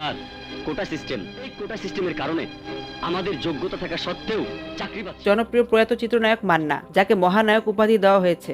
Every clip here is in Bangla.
আর কোটা সিস্টেম, এই কোটা সিস্টেমের কারণে আমাদের যোগ্যতা থাকা সত্ত্বেও চাকরি জনপ্রিয় প্রয়াত চিত্রনায়ক মান্না, যাকে মহানায়ক উপাধি দেওয়া হয়েছে।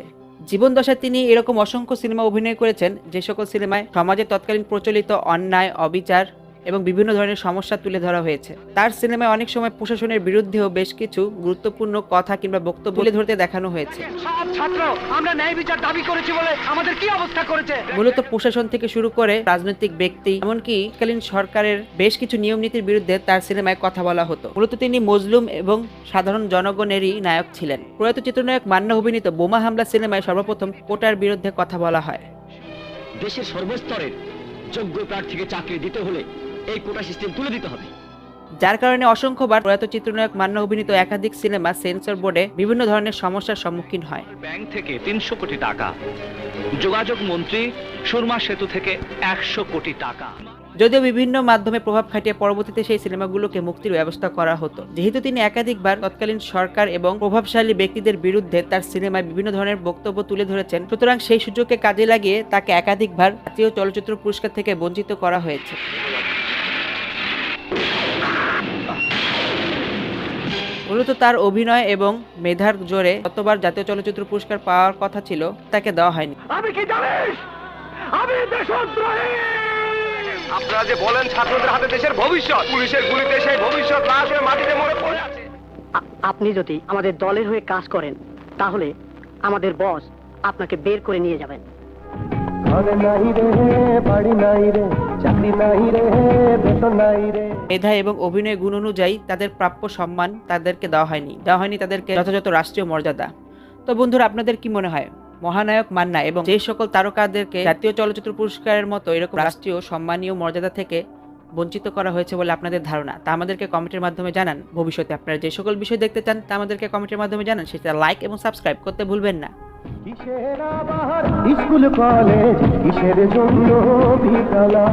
জীবন দশায় তিনি এরকম অসংখ্য সিনেমা অভিনয় করেছেন, যে সকল সিনেমায় সমাজের তৎকালীন প্রচলিত অন্যায়, অবিচার এবং বিভিন্ন ধরনের সমস্যা তুলে ধরা হয়েছে। তার সিনেমায় অনেক সময় প্রশাসনের বিরুদ্ধেও বেশ কিছু গুরুত্বপূর্ণ কথা কিংবা বক্তব্য তুলে ধরতে দেখানো হয়েছে। সব ছাত্র আমরা ন্যায় বিচার দাবি করেছি বলে আমাদের কি অবস্থা করেছে? মূলত প্রশাসন থেকে শুরু করে রাজনৈতিক ব্যক্তি এমনকি কালীন সরকারের বেশ কিছু নিয়ম নীতির বিরুদ্ধে তার সিনেমায় কথা বলা হতো। মূলত তিনি মজলুম এবং সাধারণ জনগণেরই নায়ক ছিলেন। প্রয়াত চিত্রনায়ক মান্না অভিনীত বোমা হামলা সিনেমায় সর্বপ্রথম কোটার বিরুদ্ধে কথা বলা হয়। দেশের সর্বস্তরের যোগ্য প্রার্থীকে চাকরি দিতে হলে এই কোটা সিস্টেম তুলে দিতে হবে। যার কারণে অসংখ্যবার প্রয়াত চিত্রনায়ক মান্না অভিনীত একাধিক সিনেমা সেন্সর বোর্ডে বিভিন্ন ধরনের সমস্যার সম্মুখীন হয়। ব্যাংক থেকে তিনশো কোটি টাকা যোগাযোগ মন্ত্রী সুরমা সেতু থেকে একশো কোটি টাকা। যদিও বিভিন্ন মাধ্যমে প্রভাব খাটিয়ে পরবর্তীতে সেই সিনেমাগুলোকে মুক্তির ব্যবস্থা করা হতো। যেহেতু তিনি একাধিকবার তৎকালীন সরকার এবং প্রভাবশালী ব্যক্তিদের বিরুদ্ধে তার সিনেমায় বিভিন্ন ধরনের বক্তব্য তুলে ধরেছেন সুতরাং সেই সুযোগকে কাজে লাগিয়ে তাকে একাধিকবার জাতীয় চলচ্চিত্র পুরস্কার থেকে বঞ্চিত করা হয়েছে। মূলত তার অভিনয় এবং মেধার জোরে গতবার জাতীয় চলচ্চিত্র পুরস্কার পাওয়ার কথা ছিল তাকে দেওয়া হয়নি। আমি কি জানিস? আমি দেশদ্রোহী! আপনারা যে বলেন ছাত্রদের হাতে দেশের ভবিষ্যৎ পুলিশের গুলিতে সেই ভবিষ্যৎ লাশ হয়ে মাটিতে মরে পড়ে আছে। আপনি যদি আমাদের দলের হয়ে কাজ করেন তাহলে আমাদের বস আপনাকে বের করে নিয়ে যাবেন। মেধা এবং অভিনয় গুণ অনুযায়ী তাদের প্রাপ্য সম্মান তাদেরকে দেওয়া হয়নি। দেওয়া হয়নি তাদেরকে যথাযথ রাষ্ট্রীয় মর্যাদা। তো বন্ধুরা, আপনাদের কি মনে হয়? মহানায়ক মান্না এবং যে সকল তারকাদেরকে জাতীয় চলচ্চিত্র পুরস্কারের মতো এরকম রাষ্ট্রীয় সম্মানীয় মর্যাদা থেকে বঞ্চিত করা হয়েছে বলে আপনাদের ধারণা, তা আমাদেরকে কমেন্টের মাধ্যমে জানান। ভবিষ্যতে আপনারা যে সকল বিষয় দেখতে চান, তা আমাদেরকে কমেন্টের মাধ্যমে জানান। সেটা লাইক এবং সাবস্ক্রাইব করতে ভুলবেন না। কিসের আবার? স্কুল কলেজ কিসের জন্য বিকালা